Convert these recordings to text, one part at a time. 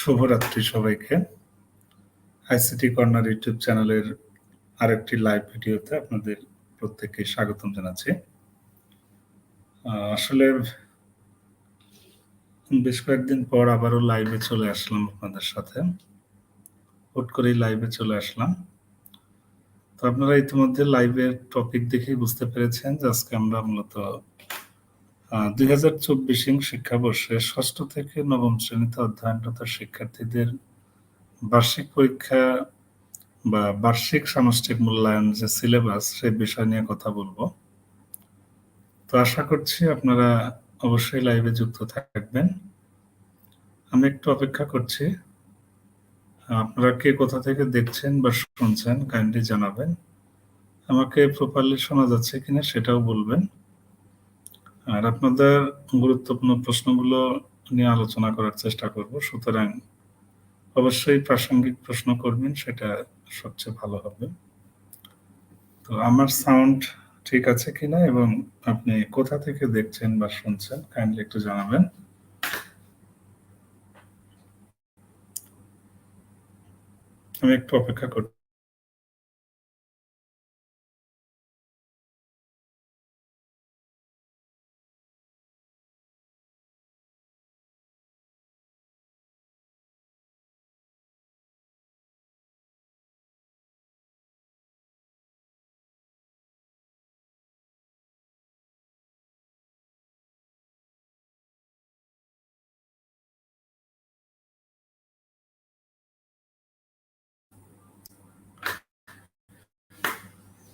শুভরাত্রি সবাইকে। ICT corner YouTube চ্যানেলের আরেকটি লাইভ ভিডিওতে আপনাদের প্রত্যেককে স্বাগতম জানাচ্ছি। আসলে বেশ কয়েকদিন পর আবারও লাইভে চলে আসলাম আপনাদের সাথে। হুট করেই লাইভে চলে আসলাম। তো আপনারা ইতিমধ্যে লাইভের টপিক দেখেই বুঝতে পেরেছেন যে আজকে আমরা মূলত দুই হাজার চব্বিশ শিক্ষাবর্ষে ষষ্ঠ থেকে নবম শ্রেণীতে অধ্যয়নরত শিক্ষার্থীদের বার্ষিক পরীক্ষা বা বার্ষিক সামষ্টিক মূল্যায়ন যে সিলেবাস, সেই বিষয় নিয়ে কথা বলব। তো আশা করছি আপনারা অবশ্যই লাইভে যুক্ত থাকবেন। আমি একটু অপেক্ষা করছি। আপনারা কে কোথা থেকে দেখছেন বা শুনছেন কাইন্ডলি জানাবেন। আমাকে প্রপারলি শোনা যাচ্ছে কিনা সেটাও বলবেন। আর আপনাদের গুরুত্বপূর্ণ প্রশ্নগুলো নিয়ে আলোচনা করার চেষ্টা করব। সুতরাং অবশ্যই প্রাসঙ্গিক প্রশ্ন করবেন, সেটা সবচেয়ে ভালো হবে। তো আমার সাউন্ড ঠিক আছে কিনা এবং আপনি কোথা থেকে দেখছেন বা শুনছেন, কাইন্ডলি একটু জানাবেন। আমি একটু অপেক্ষা করছি।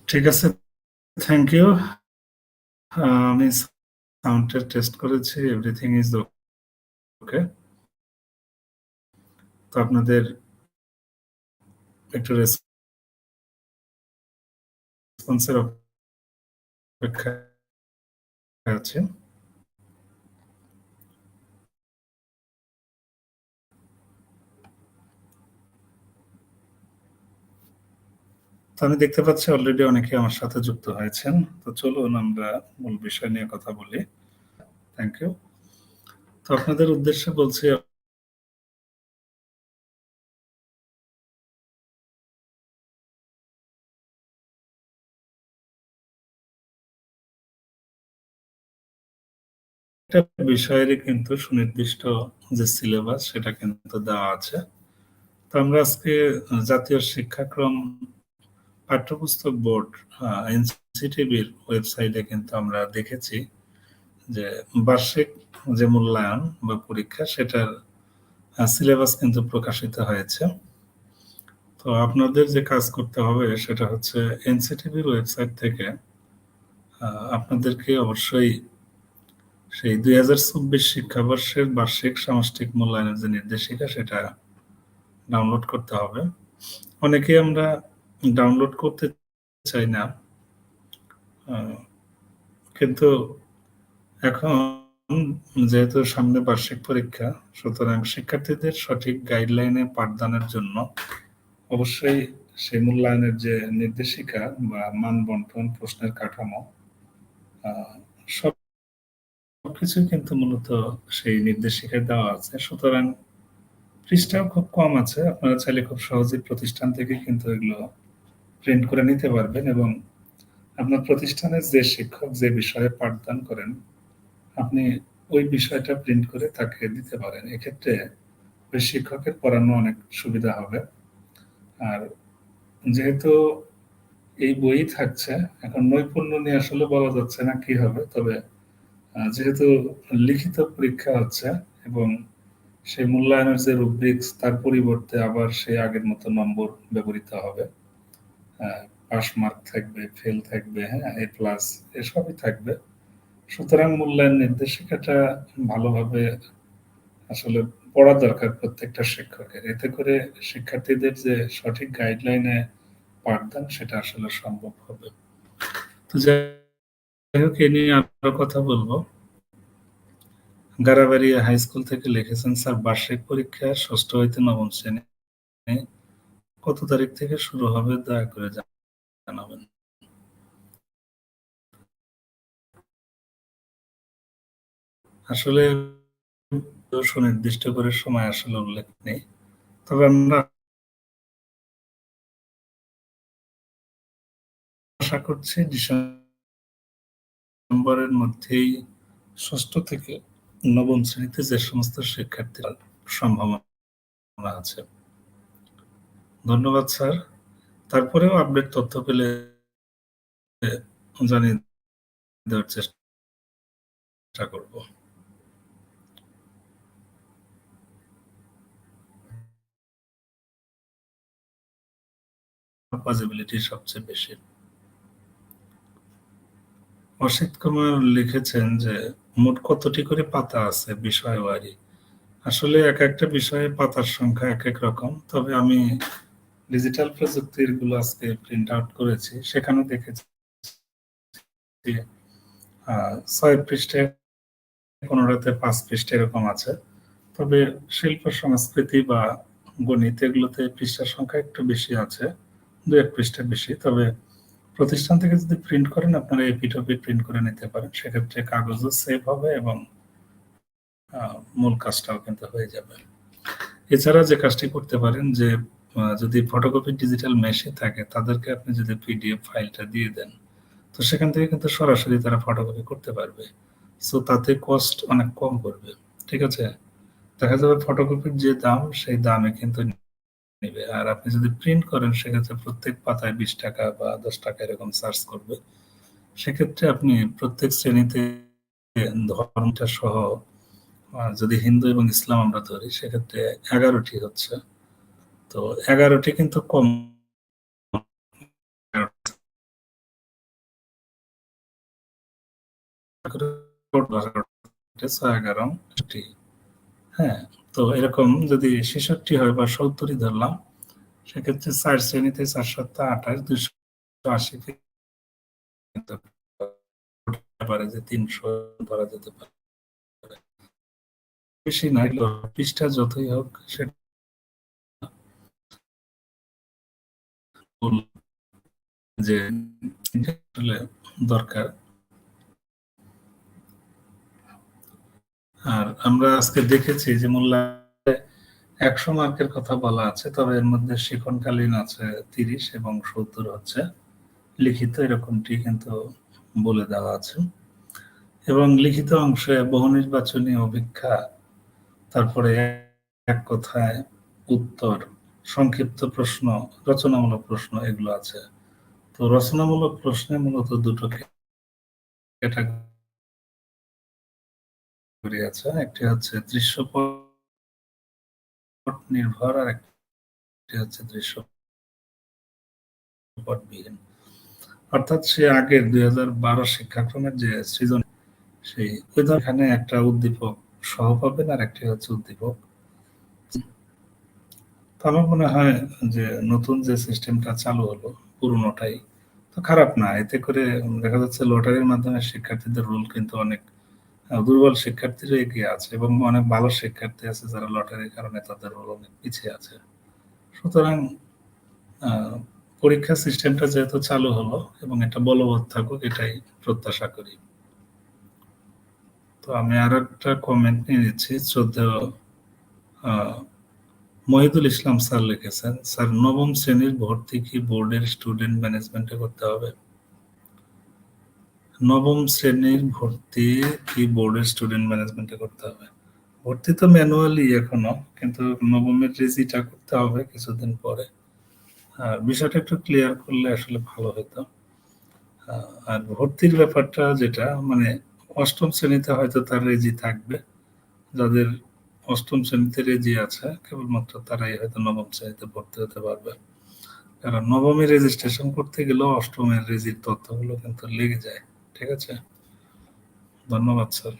ঠিক আছে থ্যাংক ইউ আমি সাউন্ডটা টেস্ট করেছি এভরিথিং ইজ ওকে তো আপনাদের একটু রেসপন্সের অপেক্ষা আছে। তো আমি দেখতে পাচ্ছি অলরেডি অনেকে আমার সাথে যুক্ত হয়েছেন। তো চলুন আমরা মূল বিষয় নিয়ে কথা বলি। থ্যাংক ইউ তো আপনাদের উদ্দেশ্যে বলছি বিষয়েরই কিন্তু সুনির্দিষ্ট যে সিলেবাস সেটা কিন্তু দেওয়া আছে। তো আমরা আজকে জাতীয় শিক্ষাক্রম পাঠ্যপুস্তক বোর্ড এনসিটিভির ওয়েবসাইটে কিন্তু আমরা দেখেছি যে বার্ষিক যে মূল্যায়ন বা পরীক্ষা, সেটার সিলেবাস কিন্তু প্রকাশিত হয়েছে। তো আপনাদের যে কাজ করতে হবে সেটা হচ্ছে এনসিটিভির ওয়েবসাইট থেকে আপনাদেরকে অবশ্যই সেই দুই হাজার চব্বিশ শিক্ষাবর্ষের বার্ষিক সামষ্টিক মূল্যায়নের যে নির্দেশিকা, সেটা ডাউনলোড করতে হবে। অনেকেই আমরা ডাউনলোড করতে চাই না কিন্তু এখন যেহেতু সামনে বার্ষিক পরীক্ষা, সুতরাং শিক্ষার্থীদের সঠিক গাইডলাইনে পাঠদানের জন্য অবশ্যই সেই মূল্যায়নের যে নির্দেশিকা বা মান বন্টন, প্রশ্নের কাঠামো সব সবকিছুই কিন্তু মূলত সেই নির্দেশিকায় দেওয়া আছে। সুতরাং পৃষ্ঠাও খুব কম আছে, আপনারা চাইলে খুব সহজেই প্রতিষ্ঠান থেকে কিন্তু এগুলো প্রিন্ট করে নিতে পারবেন এবং আপনার প্রতিষ্ঠানের যে শিক্ষক যে বিষয়ে পাঠদান করেন, আপনি ওই বিষয়টা প্রিন্ট করে তাকে দিতে পারেন। এক্ষেত্রে ওই শিক্ষকের পড়ানো অনেক সুবিধা হবে। আর যেহেতু এই বই থাকছে, এখন নৈপুণ্য নিয়ে আসলে বলা যাচ্ছে না কি হবে, তবে যেহেতু লিখিত পরীক্ষা হচ্ছে এবং সেই মূল্যায়নের যে রুব্রিক্স, তার পরিবর্তে আবার সেই আগের মতো নম্বর ব্যবহৃত হবে। পাস মার্ক থাকবে, ফেল থাকবে হ্যাঁ এ প্লাস এসবই থাকবে। সুতরাং মূল্যায়ন নির্দেশিকাটা ভালোভাবে আসলে পড়া দরকার প্রত্যেকটা শিক্ষকের। এতে করে শিক্ষার্থীদের যে সঠিক গাইডলাইনে পাঠদান সেটা আসলে সম্ভব হবে। তো যাই হোক, এ নিয়ে আরও কথা বলব। গারাবাড়িয়া হাই স্কুল থেকে লিখেছেন স্যার, বার্ষিক পরীক্ষা ষষ্ঠ হইতে নবম শ্রেণি। কত তারিখ থেকে শুরু হবে, দয়া করে জানাবেন। আসলে সুনির্দিষ্ট করে সময় আসলে উল্লেখ নেই, তবে আমরা আশা করছি ডিসেম্বরের মধ্যেই ষষ্ঠ থেকে নবম শ্রেণীতে যে সমস্ত শিক্ষার্থীরা সম্ভাবনা আছে। ধন্যবাদ, স্যার। তারপরেও আপডেট তথ্য পেলে জানিয়ে দেওয়ার চেষ্টা করব। পসিবিলিটি সবচেয়ে বেশি। অসিত কুমার লিখেছেন যে, মোট কতটি করে পাতা আছে? বিষয় ওয়ারি। আসলে এক একটা বিষয়ে পাতার সংখ্যা এক এক রকম। তবে আমি ডিজিটাল প্রযুক্তিরগুলো আজকে প্রিন্ট আউট করেছি সেখানে দেখেছি ছয় পৃষ্ঠে কোনোটাতে পাঁচ পৃষ্ঠে এরকম আছে। তবে শিল্প, সংস্কৃতি বা গণিত এগুলোতে পৃষ্ঠার সংখ্যা একটু বেশি আছে দু এক পৃষ্ঠা বেশি। তবে প্রতিষ্ঠান থেকে যদি প্রিন্ট করেন, আপনারা এপিটপি প্রিন্ট করে নিতে পারেন। সেক্ষেত্রে কাগজও সেভ হবে এবং মূল কাজটাও কিন্তু হয়ে যাবে। এছাড়া যে কাজটি করতে পারেন যে যদি ফটোকপি ডিজিটাল মেশিন থাকে, তাদেরকে আপনি যদি পিডিএফ ফাইলটা দিয়ে দেন, তো সেখান থেকে কিন্তু সরাসরি তারা ফটোকপি করতে পারবে। সো তাতে কস্ট অনেক কম করবে ঠিক আছে? দেখা যাবে ফটোকপির যে দাম, সেই দামে কিন্তু নেবে। আর আপনি যদি প্রিন্ট করেন, সেক্ষেত্রে প্রত্যেক পাতায় বিশ টাকা বা দশ টাকা এরকম চার্জ করবে। সেক্ষেত্রে আপনি প্রত্যেক শ্রেণীতে ধর্মটা সহ যদি হিন্দু এবং ইসলাম আমরা ধরি, সেক্ষেত্রে এগারোটি হচ্ছে। তো এগারোটি কিন্তু কম। হ্যাঁ তো এরকম যদি ছেষট্টি হয় বা সত্তরই ধরলাম, সেক্ষেত্রে চার শ্রেণীতে চার আঠাশ দুশো আশি পারে যে তিনশো ধরা যেতে পারে। বেশি নাই পৃষ্ঠা যতই হোক, সেটা যে দরকার। আর আমরা আজকে দেখেছি যে মোল্লায় একশো মার্কের কথা বলা আছে, তবে এর মধ্যে শিখনকালীন আছে তিরিশ এবং সত্তর হচ্ছে লিখিত, এরকমটি কিন্তু বলে দেওয়া আছে। এবং লিখিত অংশে বহু নির্বাচনী অভিক্ষা তারপরে এক কথায় উত্তর। সংক্ষিপ্ত প্রশ্ন, রচনামূলক প্রশ্ন এগুলো আছে। তো রচনামূলক প্রশ্নে মূলত দুটো আছে। একটি হচ্ছে দৃশ্যপট নির্ভর আর একটি হচ্ছে দৃশ্যপটবিহীন। অর্থাৎ সে আগের দুই হাজার বারো শিক্ষাক্রমের যে সৃজন সেই এখানে একটা উদ্দীপক সহ পাবেন আর একটি হচ্ছে উদ্দীপক। আমার মনে হয় যে নতুন যে সিস্টেমটা চালু হলো, পুরনোটাই তো খারাপ না। এতে করে দেখা যাচ্ছে লটারির মাধ্যমে শিক্ষার্থীদের রোল কিন্তু অনেক দুর্বল শিক্ষার্থীরা এগিয়ে আছে এবং অনেক ভালো শিক্ষার্থী আছে যারা লটারির কারণে তাদের রোল অনেক পিছিয়ে আছে। সুতরাং পরীক্ষা সিস্টেমটা যেহেতু চালু হলো এবং এটা বলবৎ থাকুক, এটাই প্রত্যাশা করি। তো আমি আর একটা কমেন্ট নিয়ে নিচ্ছি, শ্রদ্ধেয় মহিদুল ইসলাম স্যার লিখেছেন, স্যার, নবম শ্রেণির ভর্তি কি বোর্ডের স্টুডেন্ট ম্যানেজমেন্টে করতে হবে? নবম শ্রেণির ভর্তি কি বোর্ডের স্টুডেন্ট ম্যানেজমেন্টে করতে হবে? ভর্তি তো ম্যানুয়ালি এখনও, কিন্তু নবমের রেজিটা করতে হবে কিছুদিন পরে। আর বিষয়টা একটু ক্লিয়ার করলে আসলে ভালো হতো। আর ভর্তির ব্যাপারটা যেটা মানে অষ্টম শ্রেণীতে হয়তো তার রেজি থাকবে। যাদের অষ্টম শ্রেণীতে রেজি আছে, কেবলমাত্র তারাই হয়তো নবম শ্রেণীতে ভর্তি হতে পারবে। কারণ নবমী রেজিস্ট্রেশন করতে গেলেও অষ্টমের রেজির তথ্যগুলো কিন্তু লেগে যায়, ঠিক আছে? ধন্যবাদ, স্যার।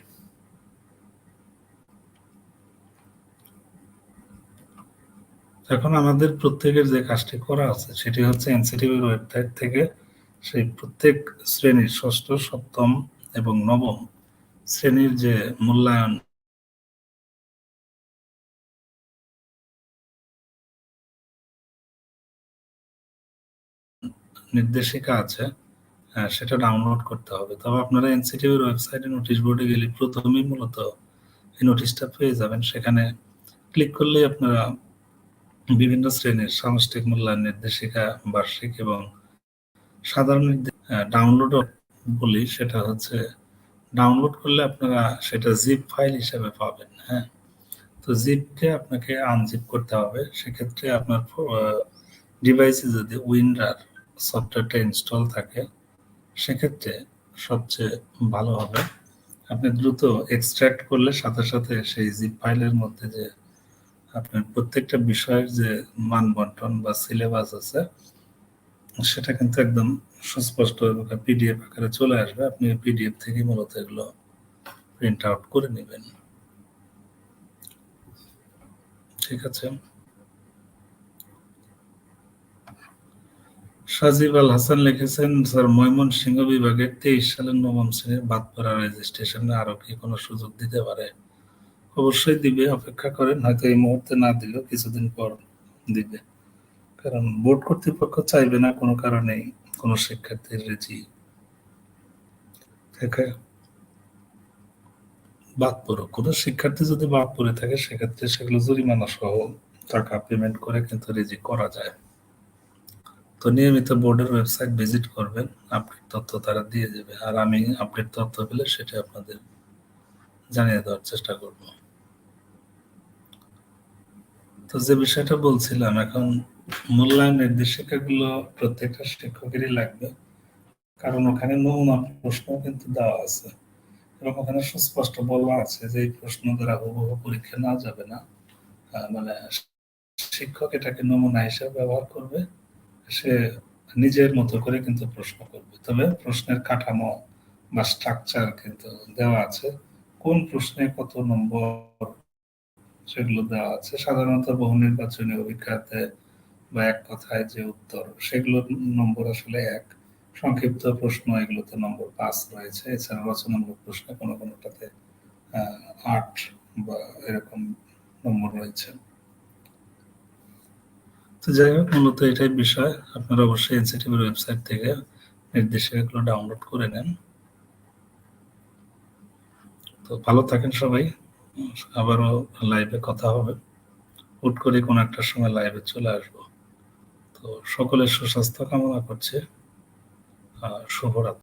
এখন আমাদের প্রত্যেকের যে কাজটি করা আছে, সেটি হচ্ছে এনসিটিভির ওয়েবসাইট থেকে সেই প্রত্যেক শ্রেণির ষষ্ঠ, সপ্তম এবং নবম শ্রেণির যে মূল্যায়ন নির্দেশিকা আছে সেটা ডাউনলোড করতে হবে। তবে আপনারা এনসিটিভির ওয়েবসাইটে নোটিশ বোর্ডে গেলে প্রথমেই মূলত এই নোটিশটা পেয়ে যাবেন। সেখানে ক্লিক করলেই আপনারা বিভিন্ন শ্রেণির সামষ্টিক মূল্যায়ন নির্দেশিকা, বার্ষিক এবং সাধারণ ডাউনলোড বলি, সেটা হচ্ছে ডাউনলোড করলে আপনারা সেটা জিপ ফাইল হিসেবে পাবেন হ্যাঁ। তো জিপকে আপনাকে আনজিপ করতে হবে। সেক্ষেত্রে আপনার ডিভাইসে যদি উইন্ডার সফটওয়্যারটা ইনস্টল থাকে, সেক্ষেত্রে সবচেয়ে ভালো হবে। আপনি দ্রুত এক্সট্রাক্ট করলে সাথে সাথে সেই জিপ ফাইলের মধ্যে যে আপনার প্রত্যেকটা বিষয়ের যে মান বন্টন বা সিলেবাস আছে, সেটা কিন্তু একদম সুস্পষ্ট পিডিএফ আকারে চলে আসবে। আপনি পিডিএফ থেকে মূলত এগুলো প্রিন্ট আউট করে নেবেন। ঠিক আছে? সাজিব আল হাসান লিখেছেন, স্যার ময়মন সিংহ বিভাগের তেইশ সালের নবম শ্রেণির বাদ পড়া রেজিস্ট্রেশনে আরও কি কোনো সুযোগ দিতে পারে? অবশ্যই দিবে, অপেক্ষা করেন, হয়তো এই মুহূর্তে না দিলেও কিছুদিন পর দিবে। কারণ বোর্ড কর্তৃপক্ষ চাইবে না কোনো কারণেই কোনো শিক্ষার্থীর রেজি থেকে বাদ পড়ো কোনো শিক্ষার্থী যদি বাদ পড়ে থাকে, সেক্ষেত্রে সেগুলো জরিমানা সহ টাকা পেমেন্ট করে কিন্তু রেজি করা যায়। তো নিয়মিত বোর্ডের ওয়েবসাইট ভিজিট করবেন, আপডেট তথ্য তারা দিয়ে যাবে আর আমি আপডেট তথ্য পেলে সেটা আপনাদের জানিয়ে দেওয়ার চেষ্টা করব। তো যে বিষয়টা বলছিলাম, এখন মূল্যায়ন নির্দেশিকাগুলো প্রত্যেকটা শিক্ষকেরই লাগবে। কারণ ওখানে নমুনা প্রশ্ন কিন্তু দেওয়া আছে। এবং ওখানে সুস্পষ্ট বলা আছে যে এই প্রশ্ন দ্বারা হুবহু পরীক্ষা না যাবে না। মানে শিক্ষক এটাকে নমুনা হিসেবে ব্যবহার করবে। সে নিজের মতো করে কিন্তু প্রশ্ন করবে। তবে প্রশ্নের কাঠামো বা স্ট্রাকচার কিন্তু দেওয়া আছে। কোন প্রশ্নে কত নম্বর সেগুলো দেওয়া আছে। সাধারণত বহু নির্বাচনী অভিজ্ঞতাতে বা এক কথায় যে উত্তর, সেগুলো নম্বর আসলে এক। সংক্ষিপ্ত প্রশ্ন, এগুলোতে নম্বর পাঁচ রয়েছে। এছাড়া রচনামূলক প্রশ্নে কোনো কোনোটাতে আট বা এরকম নম্বর রয়েছে। তো যাই হোক, মূলত এটাই বিষয়। আপনারা অবশ্যই এনসিটিভির ওয়েবসাইট থেকে নির্দেশিকাগুলো ডাউনলোড করে নেন। তো ভালো থাকেন সবাই। আবারও লাইভে কথা হবে। হুট করে কোনো একটা সময় লাইভে চলে আসব। তো সকলের সুস্বাস্থ্য কামনা করছে। শুভরাত্রি।